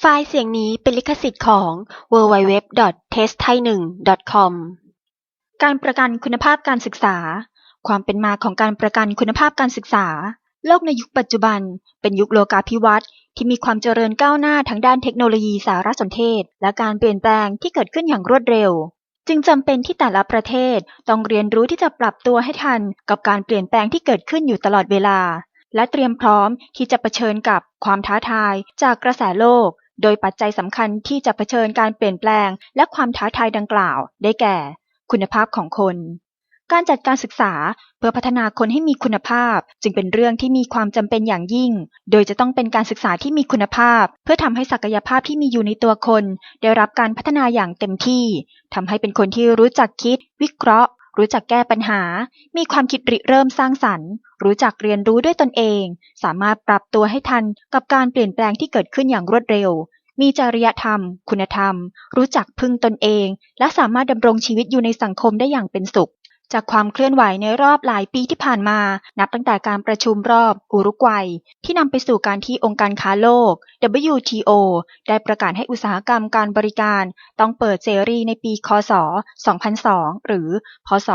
ไฟล์เสียงนี้เป็นลิขสิทธิ์ของ www.testthai1.com การประกันคุณภาพการศึกษา ความเป็นมาของการประกันคุณภาพการศึกษา โลกในยุคปัจจุบัน เป็นยุคโลกาภิวัตน์ที่มีความเจริญก้าวหน้าทั้งด้านเทคโนโลยีสารสนเทศ และการเปลี่ยนแปลงที่เกิดขึ้นอย่างรวดเร็ว จึงจำเป็นที่แต่ละประเทศต้องเรียนรู้ที่จะปรับตัวให้ทันกับการเปลี่ยนแปลงที่เกิดขึ้นอยู่ตลอดเวลา และเตรียมพร้อมที่จะเผชิญกับความท้าทายจากกระแสโลก โดยปัจจัยสำคัญที่จะเผชิญการเปลี่ยนแปลง และความท้าทายดังกล่าว ได้แก่ คุณภาพของคน การจัดการศึกษาเพื่อพัฒนาคนให้มีคุณภาพ จึงเป็นเรื่องที่มีความจำเป็นอย่างยิ่ง โดยจะต้องเป็นการศึกษาที่มีคุณภาพ เพื่อทำให้ศักยภาพที่มีอยู่ในตัวคน ได้รับการพัฒนาอย่างเต็มที่ทำให้เป็นคนที่รู้จักคิด วิเคราะห์ รู้จักแก้ปัญหา มีความคิดริเริ่มสร้างสรรค์ รู้จักเรียนรู้ด้วยตนเอง สามารถปรับตัวให้ทันกับการเปลี่ยนแปลงที่เกิดขึ้นอย่างรวดเร็ว มีจริยธรรม คุณธรรม รู้จักพึ่งตนเอง และสามารถดำรงชีวิตอยู่ในสังคมได้อย่างเป็นสุข จากความเคลื่อนไหวในรอบหลายปีที่ผ่านมา นับตั้งแต่การประชุมรอบอุรุกวัย ที่นำไปสู่การที่องค์การค้าโลก WTO ได้ประกาศให้อุตสาหกรรมการบริการ ต้องเปิดเสรีในปี คศ 2002 หรือ พศ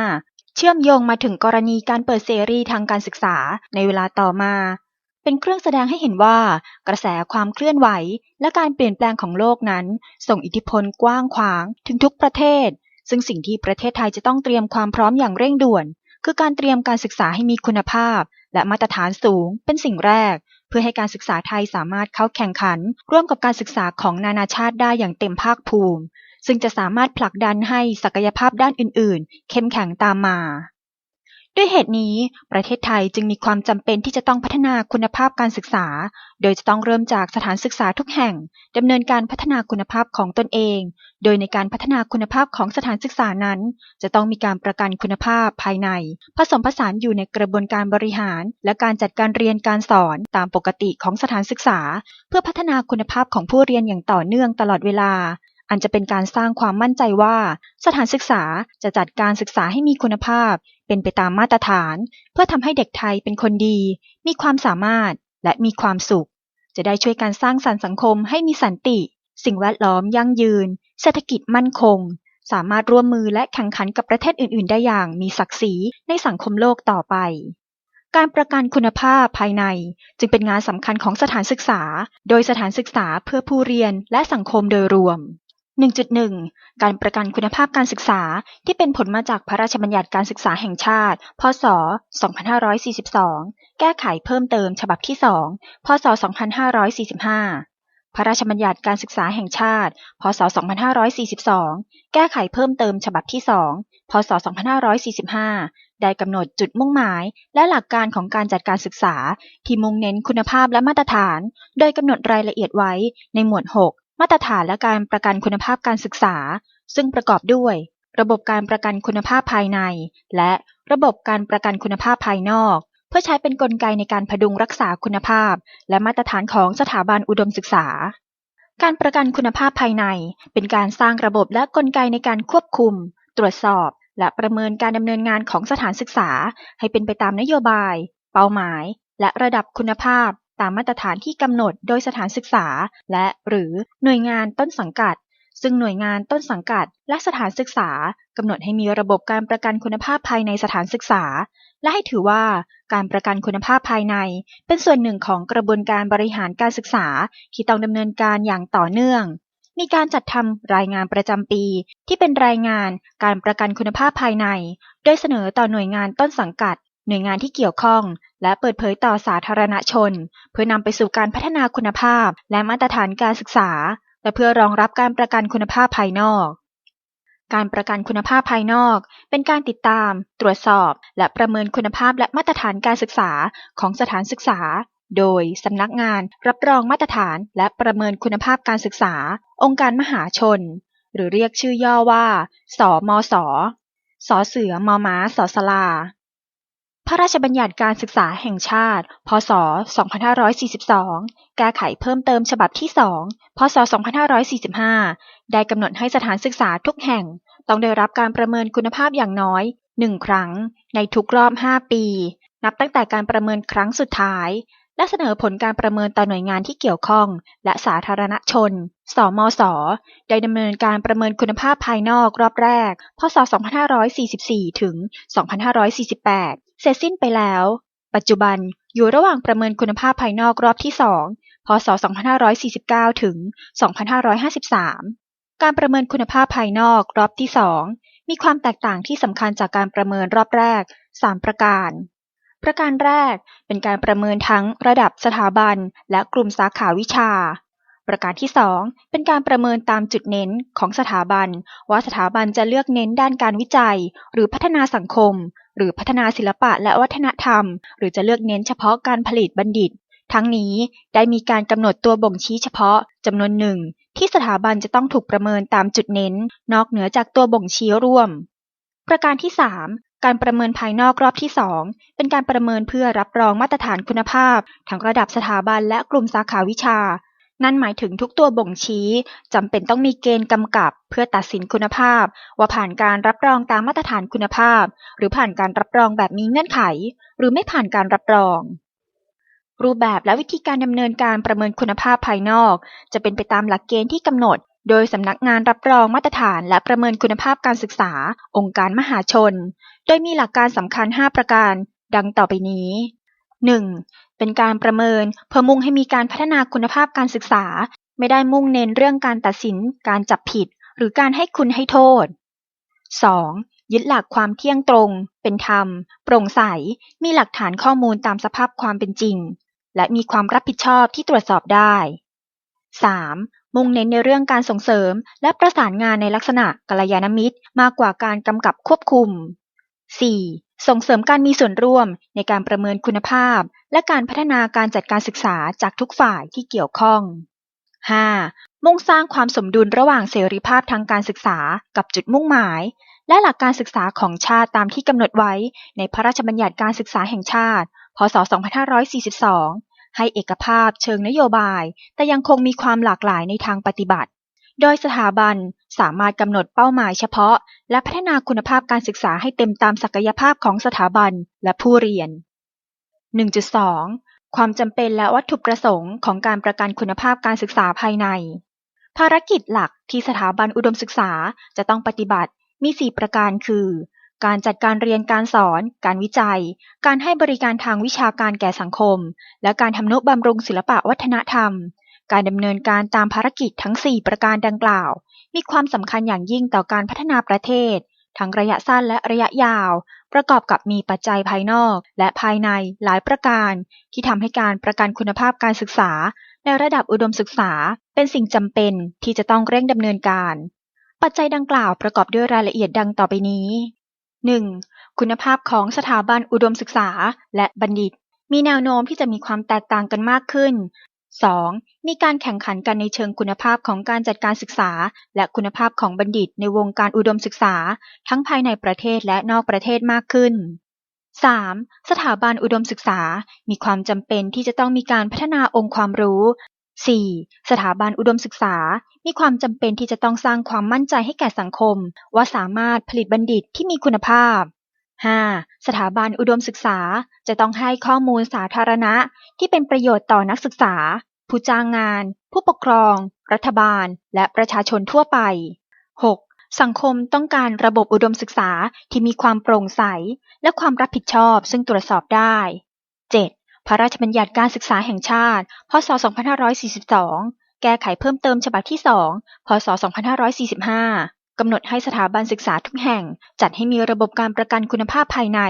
2545 เชื่อมโยงมาถึงกรณีการเปิดเสรีทางการศึกษาในเวลาต่อมา เป็นเครื่องแสดงให้เห็นว่า กระแสความเคลื่อนไหว และการเปลี่ยนแปลงของโลกนั้น ส่งอิทธิพลกว้างขวางถึงทุกประเทศ ซึ่งสิ่งที่ประเทศไทยจะต้องเตรียมความพร้อมอย่างเร่งด่วน คือการเตรียมการศึกษาให้มีคุณภาพ และมาตรฐานสูง เป็นสิ่งแรก เพื่อให้การศึกษาไทยสามารถเข้าแข่งขัน ร่วมกับการศึกษาของนานาชาติได้อย่างเต็มภาคภูมิ ซึ่งจะสามารถผลักดันให้ศักยภาพด้านอื่น ๆ เข้มแข็งตามมา ด้วยเหตุนี้ ประเทศไทยจึงมีความจำเป็นที่จะต้องพัฒนาคุณภาพการศึกษา โดยจะต้องเริ่มจากสถานศึกษาทุกแห่งดำเนินการพัฒนาคุณภาพของตนเอง โดยในการพัฒนาคุณภาพของสถานศึกษานั้น จะต้องมีการประกันคุณภาพภายใน ผสมผสานอยู่ในกระบวนการบริหาร และการจัดการเรียนการสอนตามปกติของสถานศึกษา เพื่อพัฒนาคุณภาพของผู้เรียนอย่างต่อเนื่องตลอดเวลา อันจะเป็นการสร้างความมั่นใจว่า สถานศึกษาจะจัดการศึกษาให้มีคุณภาพ เป็นไปตามมาตรฐาน เพื่อทำให้เด็กไทยเป็นคนดี มีความสามารถและมีความสุข จะได้ช่วยการสร้างสรรค์สังคมให้มีสันติ สิ่งแวดล้อมยั่งยืน เศรษฐกิจมั่นคง สามารถร่วมมือและแข่งขันกับประเทศอื่น ๆ ได้อย่างมีศักดิ์ศรีในสังคมโลกต่อไปการประกันคุณภาพภายใน จึงเป็นงานสำคัญของสถานศึกษา โดยสถานศึกษาเพื่อผู้เรียนและสังคมโดยรวม 1.1 การประกันคุณภาพการศึกษาที่เป็นผลมาจากพระราชบัญญัติการศึกษาแห่งชาติ พศ 2542 แก้ไขเพิ่มเติมฉบับที่ 2 พศ 2545 พระราชบัญญัติการศึกษาแห่งชาติ พศ 2542 แก้ไขเพิ่มเติมฉบับที่ 2 พศ 2545 ได้กำหนดจุดมุ่งหมายและหลักการของการจัดการศึกษา ที่มุ่งเน้นคุณภาพและมาตรฐาน โดยกำหนดรายละเอียดไว้ในหมวด 6 มาตรฐานและการประกันคุณภาพการศึกษา ซึ่งประกอบด้วย ระบบการประกันคุณภาพภายใน และระบบการประกันคุณภาพภายนอก เพื่อใช้เป็นนกลไกในการพดุงรักษาคุณภาพ และมาตรฐานของสถาบันอุดมศึกษา การประกันคุณภาพภายใน เป็นการสร้างระบบและกลไกในการควบคุม ตรวจสอบ และประเมินการดำเนินงานของสถานศึกษา ให้เป็นไปตามนโยบาย เป้าหมาย และระดับคุณภาพ ตามมาตรฐานที่กำหนดโดยสถานศึกษา และหรือหน่วยงานต้นสังกัด ซึ่งหน่วยงานต้นสังกัด และสถานศึกษากำหนดให้มีระบบการประกันคุณภาพภายในสถานศึกษา และให้ถือว่าการประกันคุณภาพภายใน เป็นส่วนหนึ่งของกระบวนการบริหารการศึกษาที่ต้องดำเนินการอย่างต่อเนื่องมีการจัดทำรายงานประจำปี ที่เป็นรายงานการประกันคุณภาพภายใน โดยเสนอต่อหน่วยงานต้นสังกัด หน่วยงานที่เกี่ยวข้อง และเปิดเผยต่อสาธารณชน เพื่อนำไปสู่การพัฒนาคุณภาพ และมาตรฐานการศึกษา และเพื่อรองรับการประกันคุณภาพภายนอก การประกันคุณภาพภายนอก เป็นการติดตาม ตรวจสอบ และประเมินคุณภาพและมาตรฐานการศึกษาของสถานศึกษา โดยสำนักงานรับรองมาตรฐาน และประเมินคุณภาพการศึกษา องค์การมหาชน หรือเรียกชื่อย่อว่า สมส สเสือมอม้าสอสลา พระราชบัญญัติการศึกษาแห่งชาติ พศ 2542 แก้ไขเพิ่มเติมฉบับที่ 2 พศ 2545 ได้กำหนดให้สถานศึกษาทุกแห่ง ต้องได้รับการประเมินคุณภาพอย่างน้อย 1 ครั้ง ในทุกรอบ 5 ปี นับตั้งแต่การประเมินครั้งสุดท้าย และเสนอผลการประเมินต่อหน่วยงานที่เกี่ยวข้อง และสาธารณชน สมส ได้ดำเนินการประเมินคุณภาพภายนอกรอบแรก พศ 2544 ถึง 2548 เสร็จสิ้นไปแล้ว ปัจจุบันอยู่ระหว่างประเมินคุณภาพภายนอกรอบที่ 2 พศ 2549 ถึง 2553 การประเมินคุณภาพภายนอกรอบที่ 2 มีความแตกต่างที่สำคัญจากการประเมินรอบแรก 3 ประการ ประการแรกเป็นการประเมินทั้งระดับสถาบันและกลุ่มสาขาวิชา ประการที่ 2 เป็นการประเมินตามจุดเน้นของสถาบัน ว่าสถาบันจะเลือกเน้นด้านการวิจัย หรือพัฒนาสังคม หรือพัฒนาศิลปะและวัฒนธรรม หรือจะเลือกเน้นเฉพาะการผลิตบัณฑิต ทั้งนี้ได้มีการกำหนดตัวบ่งชี้เฉพาะจำนวนหนึ่งที่สถาบันจะต้องถูกประเมินตามจุดเน้น นอกเหนือจากตัวบ่งชี้ร่วม ประการที่ 3การประเมินภายนอกรอบที่ 2 เป็นการประเมินเพื่อรับรองมาตรฐานคุณภาพ ทั้งระดับสถาบันและกลุ่มสาขาวิชา นั่นหมายถึงทุกตัวบ่งชี้จำเป็นต้องมีเกณฑ์กำกับ เพื่อตัดสินคุณภาพ ว่าผ่านการรับรองตามมาตรฐานคุณภาพ หรือผ่านการรับรองแบบมีเงื่อนไข หรือไม่ผ่านการรับรอง รูปแบบและวิธีการดำเนินการประเมินคุณภาพภายนอก จะเป็นไปตามหลักเกณฑ์ที่กำหนด โดยสำนักงานรับรองมาตรฐานและประเมินคุณภาพการศึกษา องค์การมหาชน โดยมีหลักการสำคัญ 5 ประการ ดังต่อไปนี้ 1. เป็นการประเมินเพื่อมุ่งให้มีการพัฒนาคุณภาพการศึกษา ไม่ได้มุ่งเน้นเรื่องการตัดสิน การจับผิด หรือการให้คุณให้โทษ 2. ยึดหลักความเที่ยงตรง เป็นธรรม โปร่งใส มีหลักฐานข้อมูลตามสภาพความเป็นจริง และมีความรับผิดชอบที่ตรวจสอบได้ 3. มุ่งเน้นในเรื่องการส่งเสริม และประสานงานในลักษณะกัลยาณมิตร มากกว่าการกำกับควบคุม 4. ส่งเสริมการมีส่วนร่วมในการประเมินคุณภาพ และการพัฒนาการจัดการศึกษาจากทุกฝ่ายที่เกี่ยวข้อง 5. มุ่งสร้างความสมดุลระหว่างเสรีภาพทางการศึกษากับจุดมุ่งหมาย และหลักการศึกษาของชาติตามที่กำหนดไว้ในพระราชบัญญัติการศึกษาแห่งชาติ พศ 2542 ให้เอกภาพเชิงนโยบาย แต่ยังคงมีความหลากหลายในทางปฏิบัติ โดยสถาบันสามารถกำหนดเป้าหมายเฉพาะ และพัฒนาคุณภาพการศึกษาให้เต็มตามศักยภาพของสถาบันและผู้เรียน 1.2 ความจำเป็นและวัตถุประสงค์ของการประกันคุณภาพการศึกษาภายใน ภารกิจหลักที่สถาบันอุดมศึกษาจะต้องปฏิบัติมี 4 ประการคือ การจัดการเรียนการสอน การวิจัย การให้บริการทางวิชาการแก่สังคม และการทำนุบำรุงศิลปะวัฒนธรรม การดำเนินการตามภารกิจทั้ง 4 ประการดังกล่าว มีความสำคัญอย่างยิ่งต่อการพัฒนาประเทศ ทั้งระยะสั้นและระยะยาว ประกอบกับมีปัจจัยภายนอกและภายในหลายประการ ที่ทำให้การประกันคุณภาพการศึกษา ในระดับอุดมศึกษา เป็นสิ่งจำเป็นที่จะต้องเร่งดำเนินการ ปัจจัยดังกล่าวประกอบด้วยรายละเอียดดังต่อไปนี้ 1. คุณภาพของสถาบันอุดมศึกษาและบัณฑิต มีแนวโน้มที่จะมีความแตกต่างกันมากขึ้น 2. มีการแข่งขันกันในเชิงคุณภาพของการจัดการศึกษา และคุณภาพของบัณฑิตในวงการอุดมศึกษา ทั้งภายในประเทศและนอกประเทศมากขึ้น 3. สถาบันอุดมศึกษา มีความจำเป็นที่จะต้องมีการพัฒนาองค์ความรู้ 4. สถาบันอุดมศึกษา มีความจำเป็นที่จะต้องสร้างความมั่นใจให้แก่สังคม ว่าสามารถผลิตบัณฑิตที่มีคุณภาพ 5. สถาบันอุดมศึกษาจะต้องให้ข้อมูลสาธารณะ ที่เป็นประโยชน์ต่อนักศึกษา ผู้จ้างงาน ผู้ปกครอง รัฐบาล และประชาชนทั่วไป 6. สังคมต้องการระบบอุดมศึกษาที่มีความโปร่งใส และความรับผิดชอบซึ่งตรวจสอบได้ 7. พระราชบัญญัติการศึกษาแห่งชาติ พศ 2542 แก้ไขเพิ่มเติมฉบับที่ 2 พศ 2545 กำหนดให้สถาบันศึกษาทุกแห่ง จัดให้มีระบบการประกันคุณภาพภายใน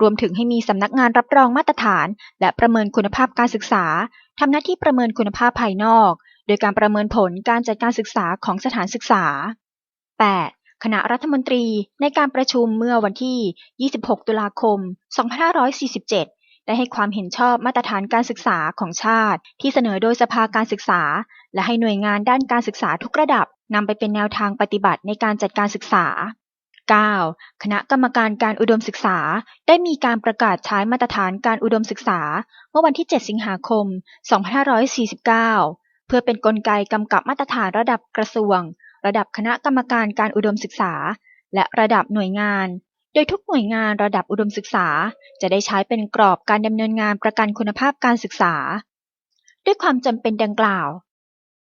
รวมถึงให้มีสำนักงานรับรองมาตรฐาน และประเมินคุณภาพการศึกษาทำหน้าที่ประเมินคุณภาพภายนอก โดยการประเมินผลการจัดการศึกษาของสถานศึกษา 8. คณะรัฐมนตรีในการประชุมเมื่อวันที่ 26 ตุลาคม 2547 ได้ให้ความเห็นชอบมาตรฐานการศึกษาของชาติ ที่เสนอโดยสภาการศึกษา และให้หน่วยงานด้านการศึกษาทุกระดับนำไปเป็นแนวทางปฏิบัติในการจัดการศึกษา 9. คณะกรรมการการอุดมศึกษา ได้มีการประกาศใช้มาตรฐานการอุดมศึกษา เมื่อวันที่ 7 สิงหาคม 2549 เพื่อเป็นนกลไกกำกับมาตรฐานระดับกระทรวง ระดับคณะกรรมการการอุดมศึกษา และระดับหน่วยงาน โดยทุกหน่วยงานระดับอุดมศึกษา จะได้ใช้เป็นกรอบการดำเนินงานประกันคุณภาพการศึกษา ด้วยความจำเป็นดังกล่าว